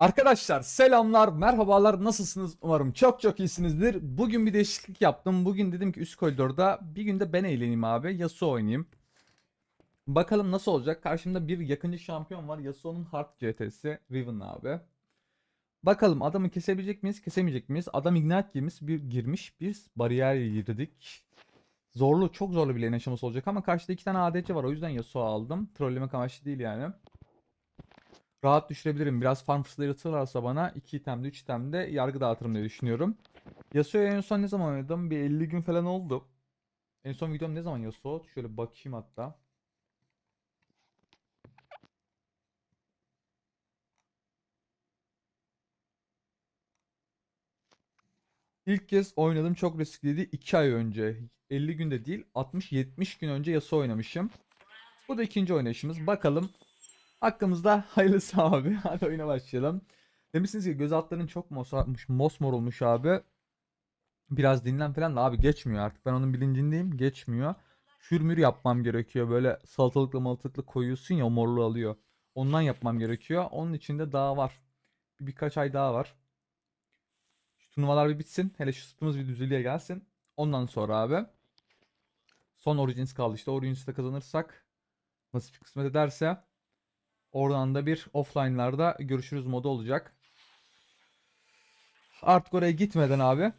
Arkadaşlar selamlar, merhabalar, nasılsınız? Umarım çok çok iyisinizdir. Bugün bir değişiklik yaptım. Bugün dedim ki üst koridorda bir günde ben eğleneyim abi. Yasuo oynayayım. Bakalım nasıl olacak? Karşımda bir yakıncı şampiyon var. Yasuo'nun hard CT'si Riven abi. Bakalım adamı kesebilecek miyiz, kesemeyecek miyiz? Adam ignite girmiş, bir girmiş, bir bariyer girdik. Zorlu, çok zorlu bir lane aşaması olacak ama karşıda iki tane ADC var. O yüzden Yasuo aldım. Trollemek amaçlı değil yani. Rahat düşürebilirim. Biraz farm fısıldatırlarsa bana 2 itemde 3 itemde yargı dağıtırım diye düşünüyorum. Yasuo'yu en son ne zaman oynadım? Bir 50 gün falan oldu. En son videom ne zaman Yasuo? Şöyle bakayım hatta. İlk kez oynadım çok riskliydi 2 ay önce. 50 günde değil 60-70 gün önce Yasuo oynamışım. Bu da ikinci oynayışımız. Bakalım Hakkımızda hayırlısı abi. Hadi oyuna başlayalım. Demişsiniz ki göz altların çok mosarmış, mosmor olmuş abi. Biraz dinlen falan da abi geçmiyor artık. Ben onun bilincindeyim. Geçmiyor. Hürmür yapmam gerekiyor. Böyle salatalıkla malatalıkla koyuyorsun ya o morluğu alıyor. Ondan yapmam gerekiyor. Onun içinde daha var. Bir, birkaç ay daha var. Şu turnuvalar bir bitsin. Hele şu sütümüz bir düzlüğe gelsin. Ondan sonra abi. Son Origins kaldı işte. Origins'te kazanırsak nasip kısmet ederse Oradan da bir offline'larda görüşürüz modu olacak. Artık oraya gitmeden abi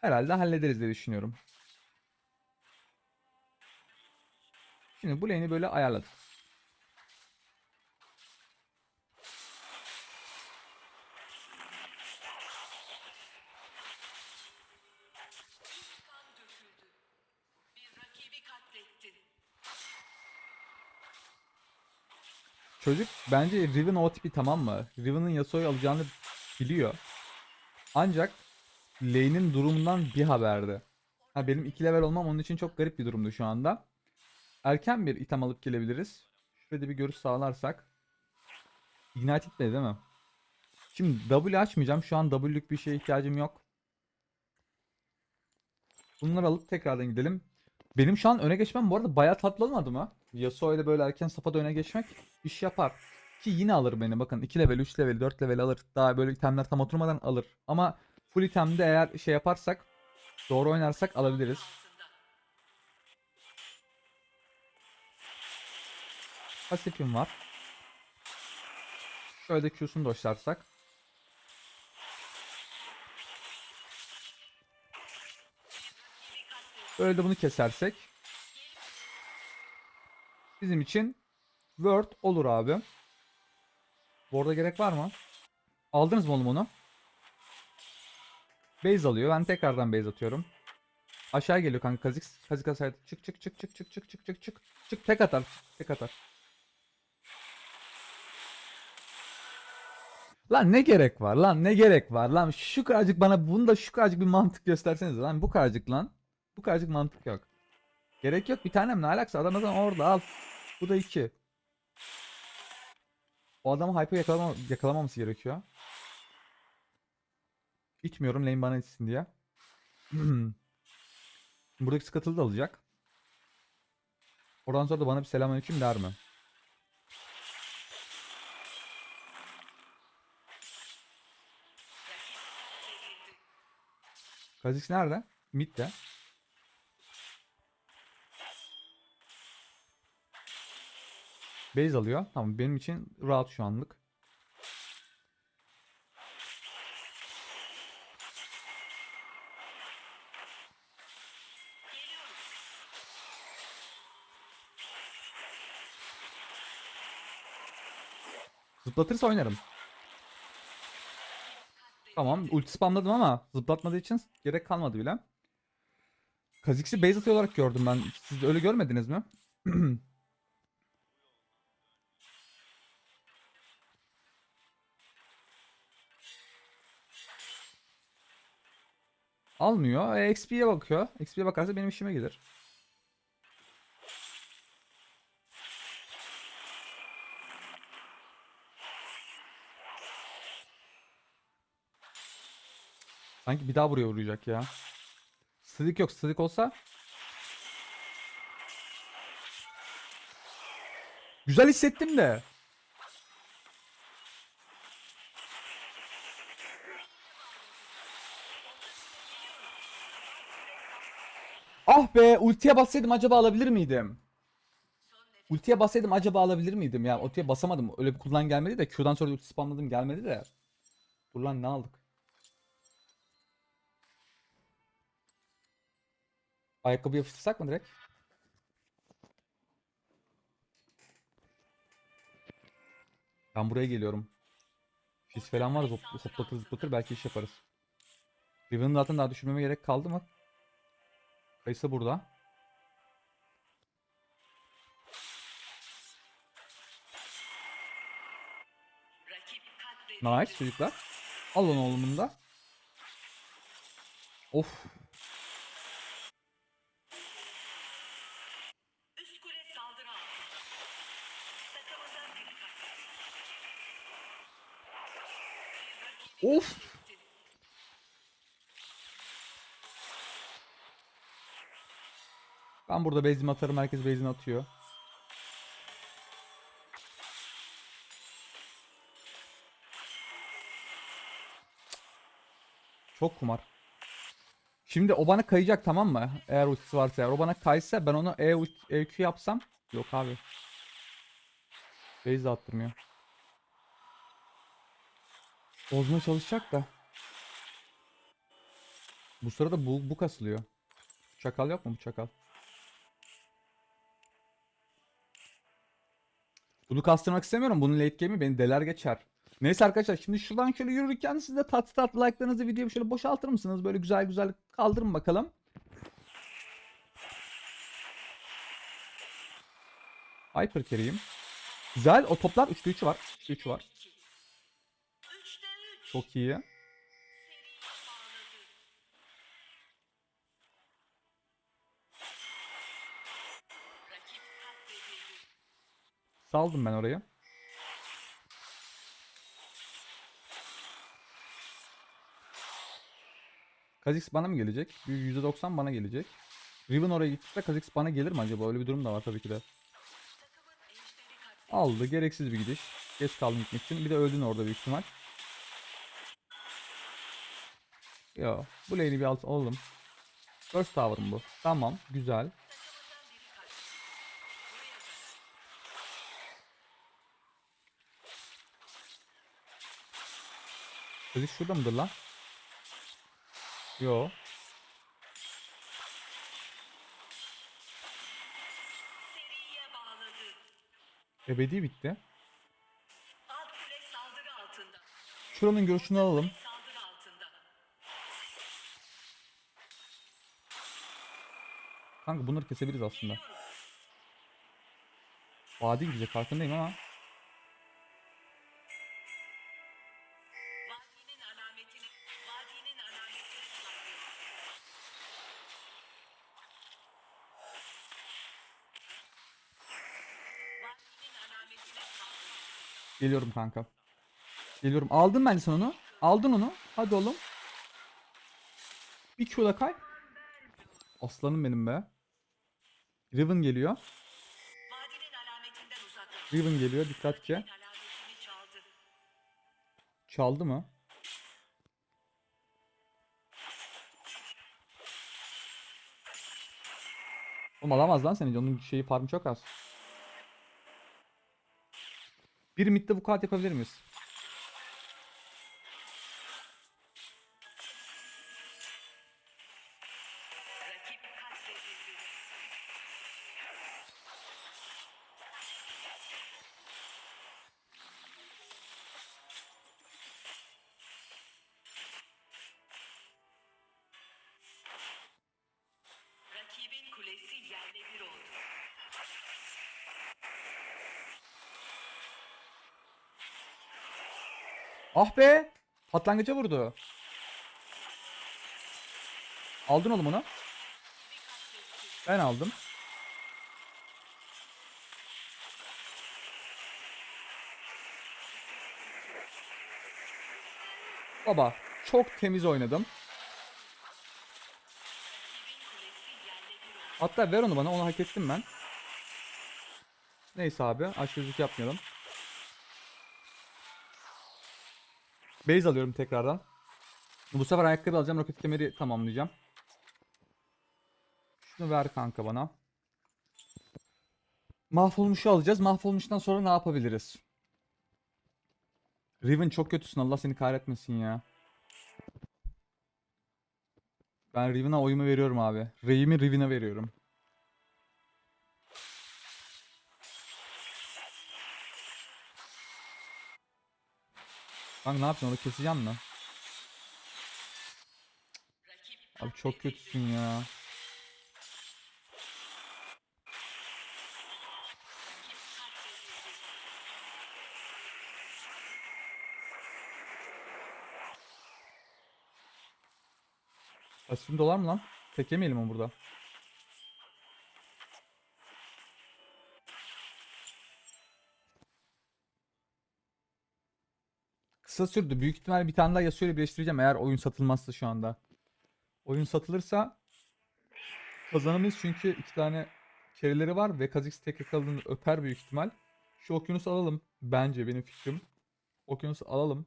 herhalde hallederiz diye düşünüyorum. Şimdi bu lane'i böyle ayarladık. Çocuk bence Riven o tipi tamam mı? Riven'ın Yasuo'yu alacağını biliyor. Ancak lane'in durumundan bir haberde. Ha benim 2 level olmam onun için çok garip bir durumdu şu anda. Erken bir item alıp gelebiliriz. Şurada bir görüş sağlarsak. Ignite etmedi değil mi? Şimdi W açmayacağım. Şu an W'lük bir şeye ihtiyacım yok. Bunları alıp tekrardan gidelim. Benim şu an öne geçmem bu arada bayağı tatlı olmadı mı? Yasuo ile böyle erken safhada öne geçmek iş yapar. Ki yine alır beni bakın 2 level, 3 level, 4 level alır. Daha böyle itemler tam oturmadan alır. Ama full itemde eğer şey yaparsak doğru oynarsak alabiliriz. Pasifim var. Şöyle de Q'sunu doşlarsak. Böyle de bunu kesersek. Bizim için Word olur abi. Bu gerek var mı? Aldınız mı oğlum onu? Base alıyor. Ben tekrardan base atıyorum. Aşağı geliyor kanka Kazix. Kazix asaydı. Çık çık çık çık çık çık çık çık çık. Çık tek atar. Tek atar. Lan ne gerek var lan ne gerek var lan şu kadarcık bana bunu da şu kadarcık bir mantık gösterseniz lan bu kadarcık lan. Bu kadarcık mantık yok. Gerek yok bir tanem ne alakası adam zaten orada al. Bu da iki. O adamı hype'ı yakalama, yakalamaması gerekiyor. İtmiyorum lane bana itsin diye. Buradaki skatılı da alacak. Oradan sonra da bana bir selamünaleyküm der mi? Kha'Zix nerede? Mid'de. Base alıyor. Tamam benim için rahat şu anlık. Zıplatırsa oynarım. Tamam ulti spamladım ama zıplatmadığı için gerek kalmadı bile. Kha'Zix'i base atıyor olarak gördüm ben. Siz öyle görmediniz mi? Almıyor. E, XP'ye bakıyor. XP'ye bakarsa benim işime gelir. Sanki bir daha buraya vuracak ya. Statik yok. Statik olsa Güzel hissettim de. Ah be ultiye bassaydım acaba alabilir miydim? Ultiye bassaydım acaba alabilir miydim ya? Ultiye basamadım. Öyle bir kullan gelmedi de Q'dan sonra ulti spamladım gelmedi de. Dur lan ne aldık? Ayakkabı yapıştırsak mı direkt? Ben buraya geliyorum. Fiz falan var hop, hoplatır zıplatır belki iş yaparız. Riven'ı zaten daha düşürmeme gerek kaldı mı? Kayısı burada. Nice çocuklar. Alın oğlum bunu da. Of. Üst Ben burada base'imi atarım. Herkes base'ini atıyor. Çok kumar. Şimdi o bana kayacak tamam mı? Eğer ultisi varsa eğer. O bana kaysa ben ona E, ult- EQ yapsam. Yok abi. Base attırmıyor. Bozmaya çalışacak da. Bu sırada bu, bu kasılıyor. Çakal yok mu bu çakal? Bunu kastırmak istemiyorum. Bunun late game'i beni deler geçer. Neyse arkadaşlar şimdi şuradan şöyle yürürken siz de tatlı tatlı like'larınızı videoyu şöyle boşaltır mısınız? Böyle güzel güzel kaldırın bakalım. Hyper carry'im. Güzel. O toplar 3'te 3 var. 3'te 3 var. Çok iyi. Saldım ben orayı. Kha'Zix bana mı gelecek? %90 bana gelecek. Riven oraya gitse Kha'Zix bana gelir mi acaba? Öyle bir durum da var tabii ki de. Aldı. Gereksiz bir gidiş. Geç kaldım gitmek için. Bir de öldün orada büyük ihtimal. Yo. Bu lane'i bir alt alalım. First tower'ım bu. Tamam. Güzel. Kha'Zix şurada mıdır lan? Yo. Ebedi bitti. Şuranın görüşünü alalım. Kanka bunları kesebiliriz aslında. Vadi gidecek farkındayım ama. Geliyorum kanka. Geliyorum. Aldın bence sen onu. Aldın onu. Hadi oğlum. Bir Q'da kay. Aslanım benim be. Riven geliyor. Riven geliyor. Dikkat ki. Çaldı mı? Oğlum alamaz lan seni. Onun şeyi farmı çok az. Bir midde bu kart yapabilir miyiz? Ah be! Patlangıca vurdu. Aldın oğlum onu. Ben aldım. Baba çok temiz oynadım. Hatta ver onu bana onu hak ettim ben. Neyse abi aşırılık yapmayalım. Base alıyorum tekrardan. Bu sefer ayakkabı alacağım. Roket kemeri tamamlayacağım. Şunu ver kanka bana. Mahvolmuşu alacağız. Mahvolmuştan sonra ne yapabiliriz? Riven çok kötüsün. Allah seni kahretmesin ya. Ben Riven'a oyumu veriyorum abi. Reyimi Riven'e veriyorum. Bak ne yapıyorsun orada keseceğim? Rakip Abi çok kötüsün ya. Pasifim dolar mı lan? Tek yemeyelim mi burada? Kısa sürdü. Büyük ihtimal bir tane daha Yasuo ile birleştireceğim eğer oyun satılmazsa şu anda. Oyun satılırsa kazanamayız çünkü iki tane kerileri var ve Kha'Zix tek yakaladığını öper büyük ihtimal. Şu okyanusu alalım. Bence benim fikrim. Okyanusu alalım.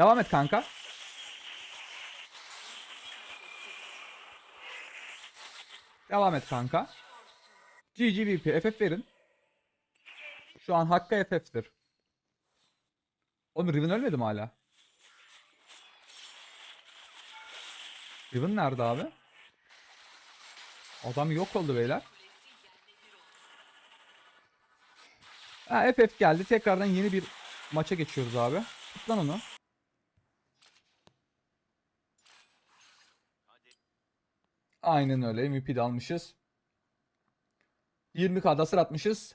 Devam et kanka. Devam et kanka. GGVP FF verin. Şu an Hakk'a FF'tir. Oğlum Riven ölmedi mi hala? Riven nerede abi? Adam yok oldu beyler. Ha FF geldi. Tekrardan yeni bir maça geçiyoruz abi. Tut lan onu. Aynen öyle. MVP de almışız. 20k da atmışız.